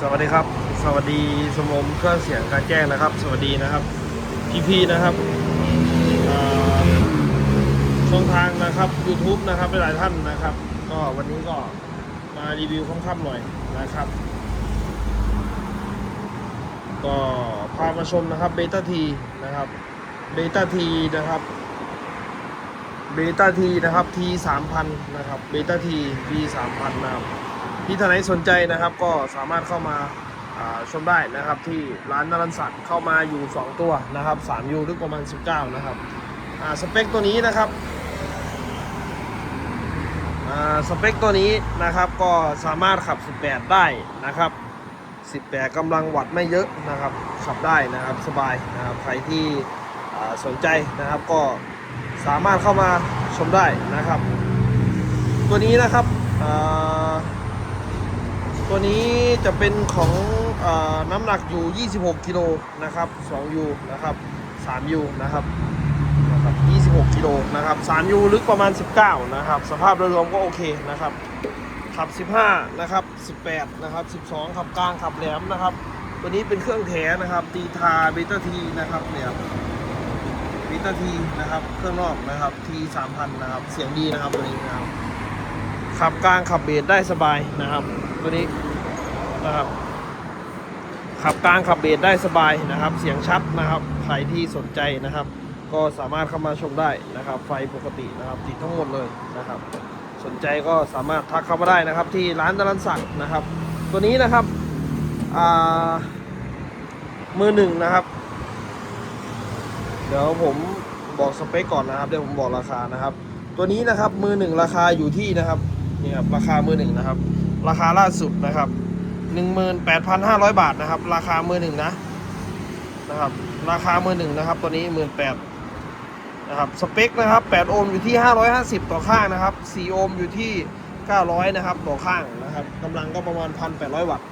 สวัสดีครับ สวัสดีสมมเครื่องเสียงการแจ้งนะครับ สวัสดีนะครับ พี่ๆนะครับช่องทางนะครับ YouTube นะครับหลายท่านนะครับ ก็วันนี้ก็มารีวิวค่ำๆหน่อยนะครับ ก็พามาชมนะครับเบต้าทีนะครับเบต้าทีนะครับเบต้าทีนะครับทีสามพันนะครับเบต้าทีทีสามพันนะครับ ที่ท่านไหนสนใจนะครับ ก็สามารถเข้ามาชมได้นะครับที่ร้านนรันสัตว์เข้ามาอยู่ 2 ตัวนะครับ3ยูหรือประมาณ 19 นะครับสเปคตัวนี้นะครับสเปคตัวนี้นะครับก็สามารถขับ 18 ได้นะครับ 18กำลังวัตต์ไม่เยอะนะครับ ขับได้นะครับสบายนะครับใครที่สนใจนะครับก็สามารถเข้ามาชมได้นะครับ ตัวนี้นะครับอ่า ตัวนี้จะเป็นของอน้ำหนักอยู่ 26 กิโลนะครับ2ยูนะครับ3ยูนะครับนะครับ 26 กิโลนะครับ3ยูลึกประมาณ 19 นะครับ สภาพโดยรวมก็โอเคนะครับ ขับ 15 นะครับ 18 นะครับ 12 ขับกลาง ขับแหลมนะครับ ตัวนี้เป็นเครื่องแถนะครับ ตีทาเบต้าทีนะครับเนี่ยเบต้าทีนะครับ เครื่องนอกนะครับที3,000 นะครับ เสียงดีนะครับตัวนี้นะครับ ขับกลางขับเบสได้สบายนะครับ ตัวนี้นะครับขับกลางขับเบสได้สบายนะครับ เสียงชัดนะครับใครที่สนใจนะครับ ก็สามารถเข้ามาชมได้นะครับ ไฟปกตินะครับ ติดทั้งหมดเลยนะครับ สนใจก็สามารถทักเข้ามาได้นะครับ ที่ร้านดารันสักดิ์นะครับ ตัวนี้นะครับอ่ามือหนึ่งนะครับ เดี๋ยวผมบอกสเปคก่อนนะครับเดี๋ยวผมบอกราคานะครับ ตัวนี้นะครับมือหนึ่งราคาอยู่ที่นะครับนี่ครับราคามือหนึ่งนะครับ ราคาล่าสุดนะครับหนึ่งหมื่นแปดพันห้าร้อยบาทนะครับ ราคามือหนึ่งนะนะครับ ราคามือหนึ่งนะครับ ตัวนี้หมื่นแปดนะครับ สเปคนะครับแปดโอห์มอยู่ที่ห้าร้อยห้าสิบต่อข้างนะครับสี่โอห์มอยู่ที่เก้าร้อยนะครับ ต่อข้างนะครับกำลังก็ประมาณพันแปดร้อยวัตต์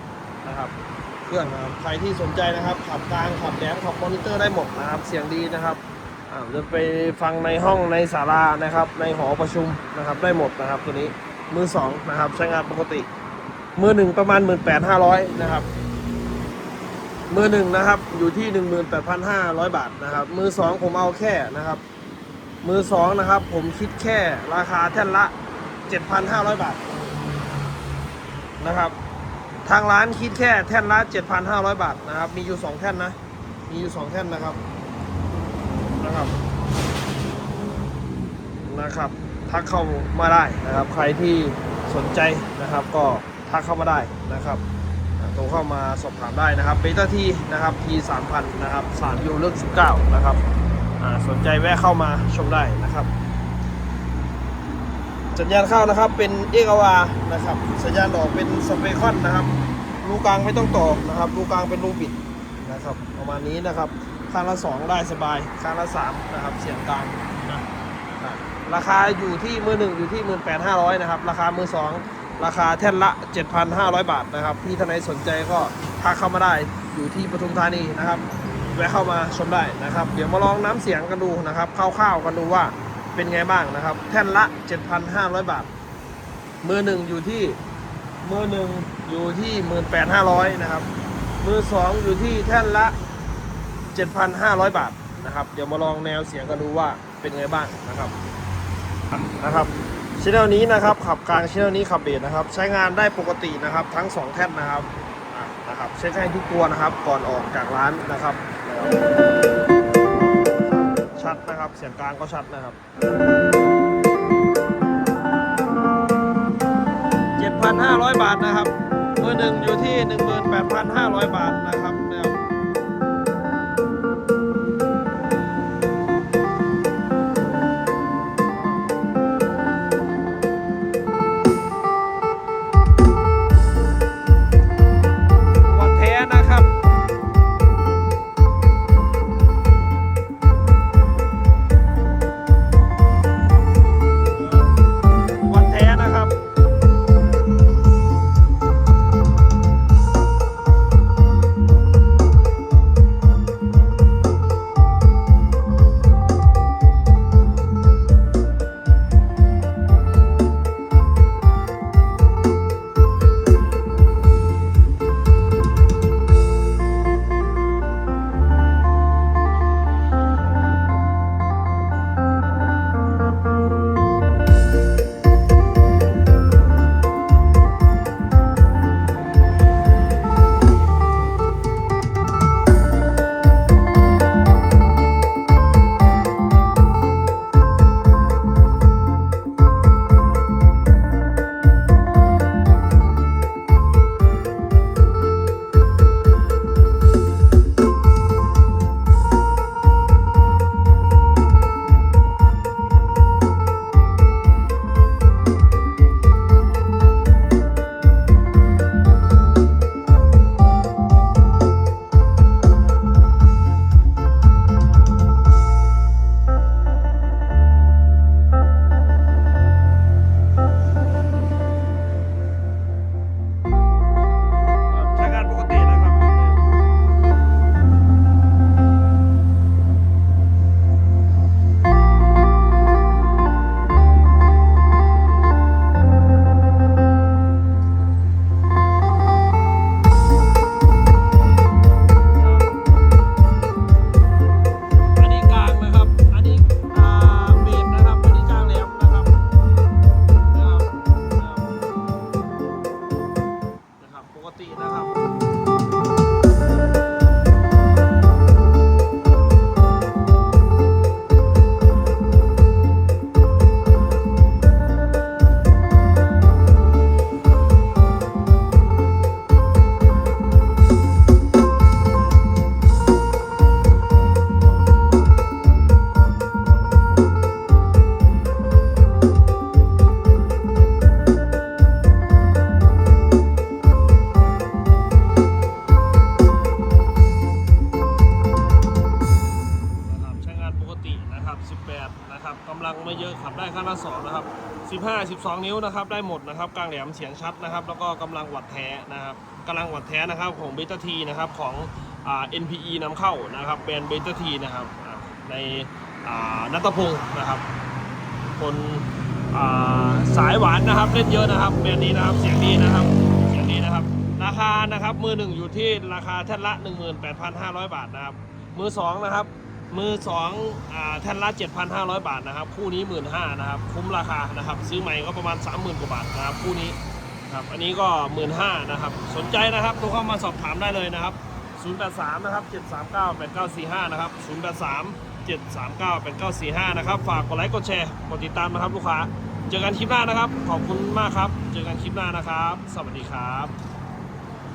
นะครับ เครื่องนะครับ ใครที่สนใจนะครับ ขับกลาง ขับแหลมขับมอนิเตอร์ได้หมดนะครับ เสียงดีนะครับจะไปฟังในห้องในศาลานะครับ ในหอประชุมนะครับ ได้หมดนะครับตัวนี้ มือสองนะครับ ใช้งานปกติ มือหนึ่งประมาณหมื่นแปดห้าร้อยนะครับ มือหนึ่งนะครับ อยู่ที่หนึ่งหมื่นแปดพันห้าร้อยบาทนะครับ มือสองผมเอาแค่นะครับ มือสองนะครับ ผมคิดแค่ราคาแท่นละเจ็ดพันห้าร้อยบาทนะครับ ทางร้านคิดแค่แท่นละ 7,500 บาทนะครับ มีอยู่ 2 แท่นนะ มีอยู่ 2 แท่นนะครับนะครับนะครับ ทักเข้ามาได้นะครับ ใครที่สนใจนะครับก็ทักเข้ามาได้นะครับโทรเข้ามาสอบถามได้นะครับเบต้าทีนะครับ T 3,000นะครับ3ยูเลือก19 นะครับสนใจแวะเข้ามาชมได้นะครับสัญญาณเข้านะครับเป็นเอกวานะครับสัญญาณออกเป็นสเปคอนนะครับรูกลางไม่ต้องต่อนะครับรูกลางเป็นรูบิดนะครับประมาณนี้นะครับข้างละสองได้สบายข้างละสามนะครับเสียงกลาง ราคาอยู่ที่มือหนึ่งอยู่ที่หมื่นแปดห้าร้อยนะครับ ราคามือสองราคาแท่นละ 7,500 บาทนะครับพี่ท่านไหนสนใจก็ทักเข้ามาได้อยู่ที่ปทุมธานีนะครับแวะเข้ามาชมได้นะครับ เดี๋ยวมาลองน้ำเสียงกันดูนะครับคร่าวๆกันดูว่าเป็นไงบ้างนะครับ แท่นละ 7,500 บาท มือหนึ่งอยู่ที่มือหนึ่งอยู่ที่ 18,500 นะครับ มือสองอยู่ที่แท่นละ 7,500 บาทนะครับ เดี๋ยวมาลองแนวเสียงกันดูว่าเป็นไงบ้างนะครับ นะครับชแนลนี้นะครับขับกลางชแนลนี้ขับเบสนะครับ ใช้งานได้ปกตินะครับทั้งสองแท่นนะครับนะครับเช็คให้ทุกตัวนะครับก่อนออกจากร้านนะครับชัดนะครับเสียงกลางก็ชัดนะครับ7,500 บาทนะครับมือหนึ่งอยู่ที่ 18,500 บาทนะครับ ยอะขับได้ข้างละสองนะครับ15 12 นิ้วนะครับได้หมดนะครับกลางแหลมเสียงชัดนะครับ แล้วก็กำลังวัดแท้นะครับกำลังวัดแท้นะครับของเบต้าทีนะครับของอ่า NPE นำเข้านะครับแบรนด์เบต้าทีนะครับในอ่านัตพงศ์นะครับ คนอ่าสายหวานนะครับเล่นเยอะนะครับแบรนด์นี้นะครับเสียงดีนะครับเสียงดีนะครับ ราคานะครับมือหนึ่งอยู่ที่ราคาแท่นละ 18,500 บาทนะครับมือสองนะครับ มือสองอ่าแท่นละ 7,500 บาทนะครับ คู่นี้ 15,000นะครับ คุ้มราคานะครับ ซื้อใหม่ก็ประมาณ 30,000 กว่าบาทนะครับ คู่นี้ครับอันนี้ก็ 15,000นะครับ สนใจนะครับโทรเข้ามาสอบถามได้เลยนะครับ 083 นะครับ 739 8945 นะครับ 083 739 8945 นะครับ ฝากกดไลค์กดแชร์กดติดตามนะครับลูกค้า เจอกันคลิปหน้านะครับ ขอบคุณมากครับ เจอกันคลิปหน้านะครับ สวัสดีครับ